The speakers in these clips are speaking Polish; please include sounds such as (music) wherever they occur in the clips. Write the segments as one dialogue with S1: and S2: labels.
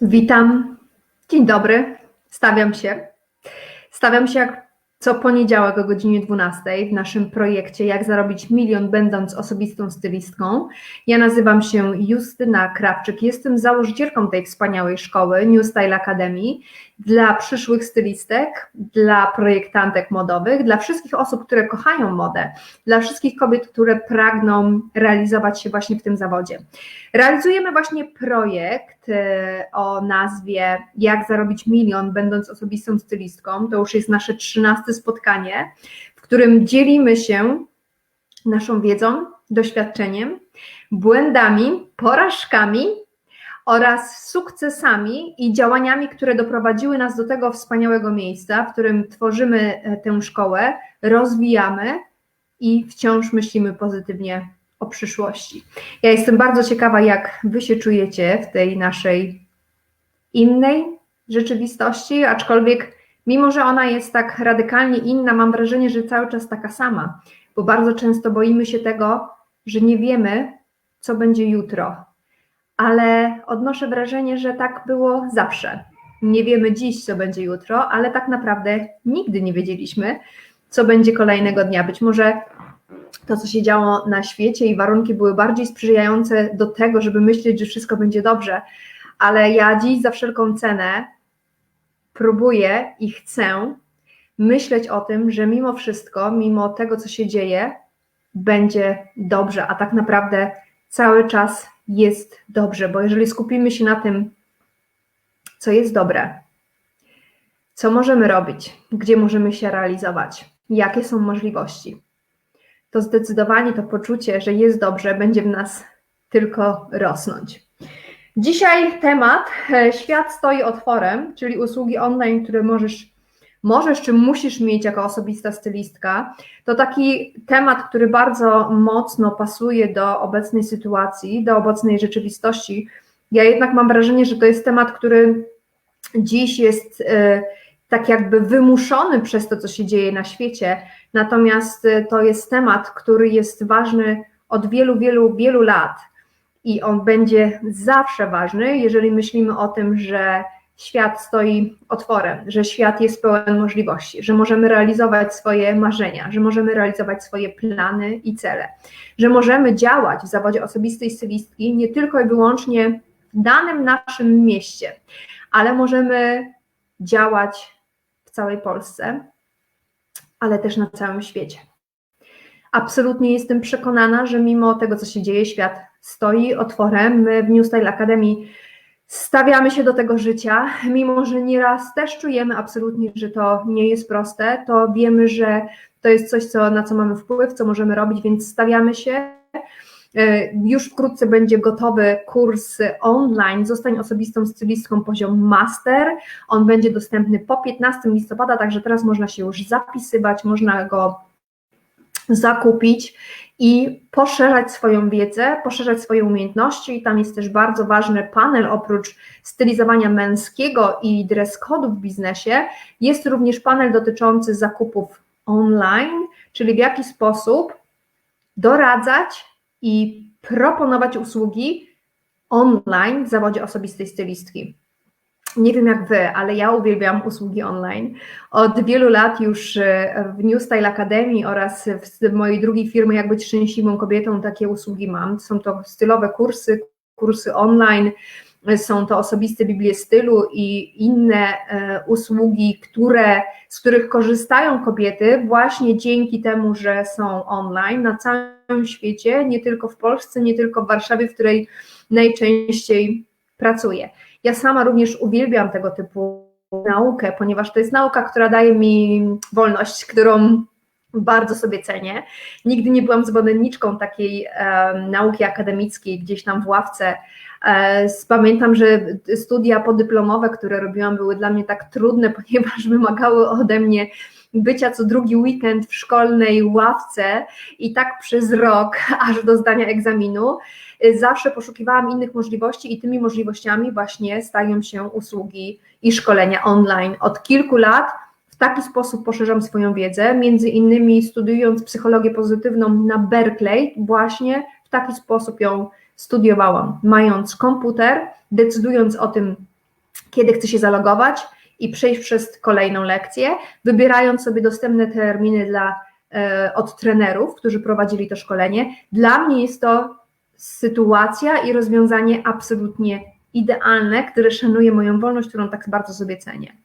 S1: Witam. Dzień dobry. Stawiam się. Stawiam się jak co poniedziałek o godzinie 12 w naszym projekcie Jak zarobić milion będąc osobistą stylistką. Ja nazywam się Justyna Krawczyk. Jestem założycielką tej wspaniałej szkoły New Style Academy dla przyszłych stylistek, dla projektantek modowych, dla wszystkich osób, które kochają modę, dla wszystkich kobiet, które pragną realizować się właśnie w tym zawodzie. Realizujemy właśnie projekt o nazwie Jak zarobić milion będąc osobistą stylistką. To już jest nasze trzynaste spotkanie, w którym dzielimy się naszą wiedzą, doświadczeniem, błędami, porażkami oraz sukcesami i działaniami, które doprowadziły nas do tego wspaniałego miejsca, w którym tworzymy e, tę szkołę, rozwijamy i wciąż myślimy pozytywnie o przyszłości. Ja jestem bardzo ciekawa, jak Wy się czujecie w tej naszej innej rzeczywistości, aczkolwiek mimo, że ona jest tak radykalnie inna, mam wrażenie, że cały czas taka sama, bo bardzo często boimy się tego, że nie wiemy, co będzie jutro, ale odnoszę wrażenie, że tak było zawsze. Nie wiemy dziś, co będzie jutro, ale tak naprawdę nigdy nie wiedzieliśmy, co będzie kolejnego dnia. Być może to, co się działo na świecie i warunki były bardziej sprzyjające do tego, żeby myśleć, że wszystko będzie dobrze, ale ja dziś za wszelką cenę próbuję i chcę myśleć o tym, że mimo wszystko, mimo tego, co się dzieje, będzie dobrze, a tak naprawdę cały czas jest dobrze, bo jeżeli skupimy się na tym, co jest dobre, co możemy robić, gdzie możemy się realizować, jakie są możliwości, to zdecydowanie to poczucie, że jest dobrze, będzie w nas tylko rosnąć. Dzisiaj temat e, Świat stoi otworem, czyli usługi online, które możesz, możesz czy musisz mieć jako osobista stylistka. To taki temat, który bardzo mocno pasuje do obecnej sytuacji, do obecnej rzeczywistości. Ja jednak mam wrażenie, że to jest temat, który dziś jest e, tak jakby wymuszony przez to, co się dzieje na świecie, natomiast e, to jest temat, który jest ważny od wielu, wielu, wielu lat i on będzie zawsze ważny, jeżeli myślimy o tym, że świat stoi otworem, że świat jest pełen możliwości, że możemy realizować swoje marzenia, że możemy realizować swoje plany i cele, że możemy działać w zawodzie osobistej stylistki nie tylko i wyłącznie w danym naszym mieście, ale możemy działać całej Polsce, ale też na całym świecie. Absolutnie jestem przekonana, że mimo tego, co się dzieje, świat stoi otworem. My w New Style Academy stawiamy się do tego życia, mimo że nieraz też czujemy absolutnie, że to nie jest proste, to wiemy, że to jest coś, co, na co mamy wpływ, co możemy robić, więc stawiamy się. E, już wkrótce będzie gotowy kurs online Zostań osobistą stylistką poziom master. On będzie dostępny po 15 listopada, także teraz można się już zapisywać, można go zakupić i poszerzać swoją wiedzę, poszerzać swoje umiejętności. I tam jest też bardzo ważny panel, oprócz stylizowania męskiego i dress code'u w biznesie, jest również panel dotyczący zakupów online, czyli w jaki sposób doradzać i proponować usługi online w zawodzie osobistej stylistki. Nie wiem jak wy, ale ja uwielbiam usługi online. Od wielu lat już e, w New Style Academy oraz w mojej drugiej firmie Jak być szczęśliwą kobietą takie usługi mam. Są to stylowe kursy, kursy online, są to osobiste Biblie stylu i inne e, usługi, które, z których korzystają kobiety właśnie dzięki temu, że są online na całym świecie, nie tylko w Polsce, nie tylko w Warszawie, w której najczęściej pracuję. Ja sama również uwielbiam tego typu naukę, ponieważ to jest nauka, która daje mi wolność, którą bardzo sobie cenię. Nigdy nie byłam zwolenniczką takiej e, nauki akademickiej gdzieś tam w ławce. E, pamiętam, że studia podyplomowe, które robiłam, były dla mnie tak trudne, (laughs) ponieważ wymagały ode mnie bycia co drugi weekend w szkolnej ławce i tak przez rok, (laughs) aż do zdania egzaminu. Y, zawsze poszukiwałam innych możliwości i tymi możliwościami właśnie stają się usługi i szkolenia online. Od kilku lat w taki sposób poszerzam swoją wiedzę, między innymi studiując psychologię pozytywną na Berkeley, właśnie w taki sposób ją studiowałam, mając komputer, decydując o tym, kiedy chce się zalogować i przejść przez kolejną lekcję, wybierając sobie dostępne terminy dla, e, od trenerów, którzy prowadzili to szkolenie. Dla mnie jest to sytuacja i rozwiązanie absolutnie idealne, które szanuje moją wolność, którą tak bardzo sobie cenię.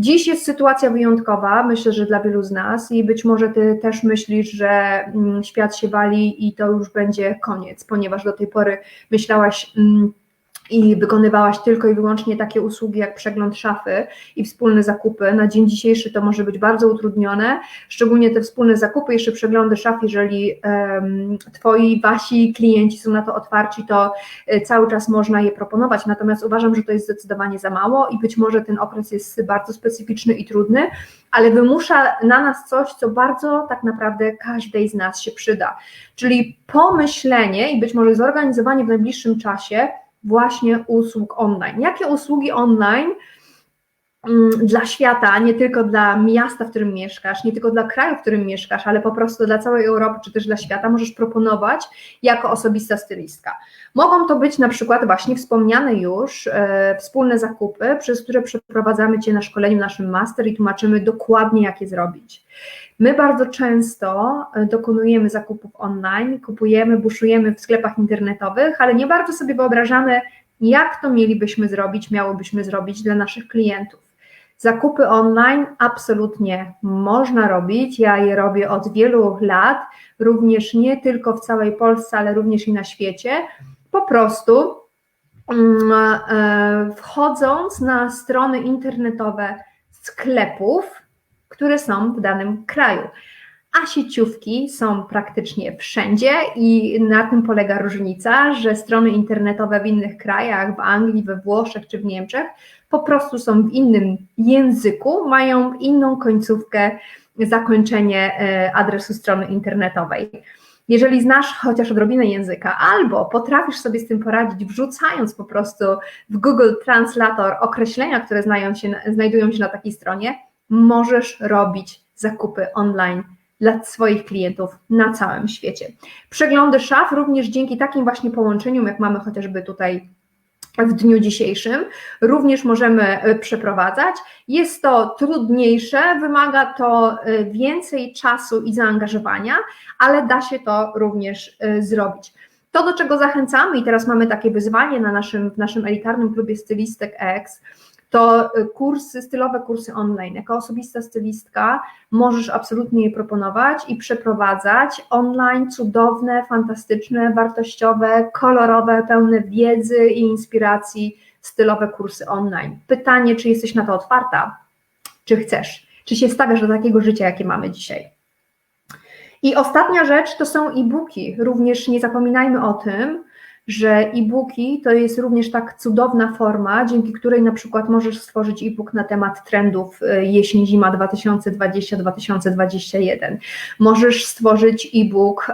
S1: Dziś jest sytuacja wyjątkowa, myślę, że dla wielu z nas i być może ty też myślisz, że mm, świat się wali i to już będzie koniec, ponieważ do tej pory myślałaś mm, i wykonywałaś tylko i wyłącznie takie usługi jak przegląd szafy i wspólne zakupy, na dzień dzisiejszy to może być bardzo utrudnione, szczególnie te wspólne zakupy, jeszcze przeglądy szaf, jeżeli um, Twoi, Wasi klienci są na to otwarci, to e, cały czas można je proponować, natomiast uważam, że to jest zdecydowanie za mało i być może ten okres jest bardzo specyficzny i trudny, ale wymusza na nas coś, co bardzo tak naprawdę każdej z nas się przyda, czyli pomyślenie i być może zorganizowanie w najbliższym czasie właśnie usług online. Jakie usługi online dla świata, nie tylko dla miasta, w którym mieszkasz, nie tylko dla kraju, w którym mieszkasz, ale po prostu dla całej Europy, czy też dla świata, możesz proponować jako osobista stylistka. Mogą to być na przykład właśnie wspomniane już e, wspólne zakupy, przez które przeprowadzamy Cię na szkoleniu naszym master i tłumaczymy dokładnie, jak je zrobić. My bardzo często e, dokonujemy zakupów online, kupujemy, buszujemy w sklepach internetowych, ale nie bardzo sobie wyobrażamy, jak to mielibyśmy zrobić, miałobyśmy zrobić dla naszych klientów. Zakupy online absolutnie można robić. Ja je robię od wielu lat, również nie tylko w całej Polsce, ale również i na świecie. Po prostu mm, e, wchodząc na strony internetowe sklepów, które są w danym kraju. A sieciówki są praktycznie wszędzie i na tym polega różnica, że strony internetowe w innych krajach, w Anglii, we Włoszech czy w Niemczech, po prostu są w innym języku, mają inną końcówkę, zakończenie e, adresu strony internetowej. Jeżeli znasz chociaż odrobinę języka, albo potrafisz sobie z tym poradzić, wrzucając po prostu w Google Translator określenia, które się, znajdują się na takiej stronie, możesz robić zakupy online dla swoich klientów na całym świecie. Przeglądy szaf również dzięki takim właśnie połączeniom, jak mamy chociażby tutaj w dniu dzisiejszym, również możemy e, przeprowadzać. Jest to trudniejsze, wymaga to e, więcej czasu i zaangażowania, ale da się to również e, zrobić. To, do czego zachęcamy, i teraz mamy takie wyzwanie na naszym, w naszym elitarnym klubie Stylistek X, to y, kursy, stylowe kursy online. Jako osobista stylistka możesz absolutnie je proponować i przeprowadzać online cudowne, fantastyczne, wartościowe, kolorowe, pełne wiedzy i inspiracji stylowe kursy online. Pytanie, czy jesteś na to otwarta, czy chcesz, czy się stawiasz do takiego życia, jakie mamy dzisiaj. I ostatnia rzecz to są e-booki. Również nie zapominajmy o tym, że e-booki to jest również tak cudowna forma, dzięki której na przykład możesz stworzyć e-book na temat trendów y, jesień-zima 2020-2021. Możesz stworzyć e-book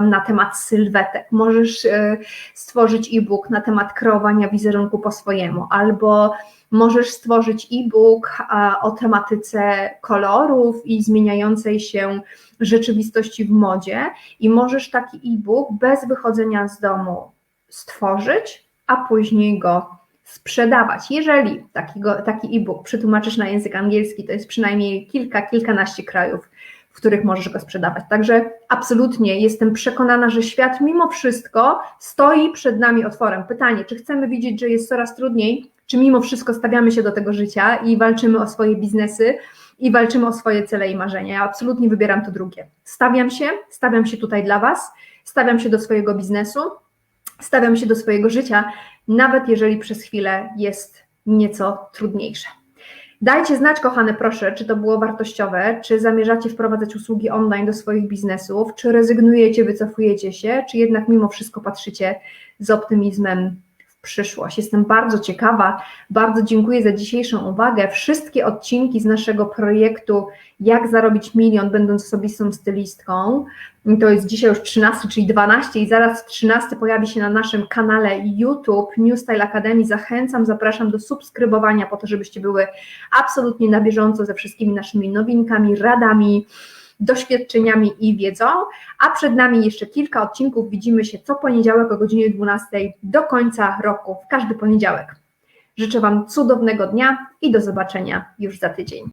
S1: na temat sylwetek, możesz y, stworzyć e-book na temat kreowania wizerunku po swojemu, albo możesz stworzyć e-book o tematyce kolorów i zmieniającej się rzeczywistości w modzie. I możesz taki e-book bez wychodzenia z domu stworzyć, a później go sprzedawać. Jeżeli takiego, taki e-book przetłumaczysz na język angielski, to jest przynajmniej kilka, kilkanaście krajów, w których możesz go sprzedawać. Także absolutnie jestem przekonana, że świat mimo wszystko stoi przed nami otworem. Pytanie, czy chcemy widzieć, że jest coraz trudniej, czy mimo wszystko stawiamy się do tego życia i walczymy o swoje biznesy i walczymy o swoje cele i marzenia. Ja absolutnie wybieram to drugie. Stawiam się, stawiam się tutaj dla Was, stawiam się do swojego biznesu, stawiam się do swojego życia, nawet jeżeli przez chwilę jest nieco trudniejsze. Dajcie znać, kochane, proszę, czy to było wartościowe, czy zamierzacie wprowadzać usługi online do swoich biznesów, czy rezygnujecie, wycofujecie się, czy jednak mimo wszystko patrzycie z optymizmem przyszłość. Jestem bardzo ciekawa, bardzo dziękuję za dzisiejszą uwagę. Wszystkie odcinki z naszego projektu Jak zarobić milion, będąc osobistą stylistką, to jest dzisiaj już 13, czyli 12 i zaraz 13 pojawi się na naszym kanale YouTube New Style Academy. Zachęcam, zapraszam do subskrybowania po to, żebyście były absolutnie na bieżąco ze wszystkimi naszymi nowinkami, radami, doświadczeniami i wiedzą, a przed nami jeszcze kilka odcinków. Widzimy się co poniedziałek o godzinie 12 do końca roku, w każdy poniedziałek. Życzę Wam cudownego dnia i do zobaczenia już za tydzień.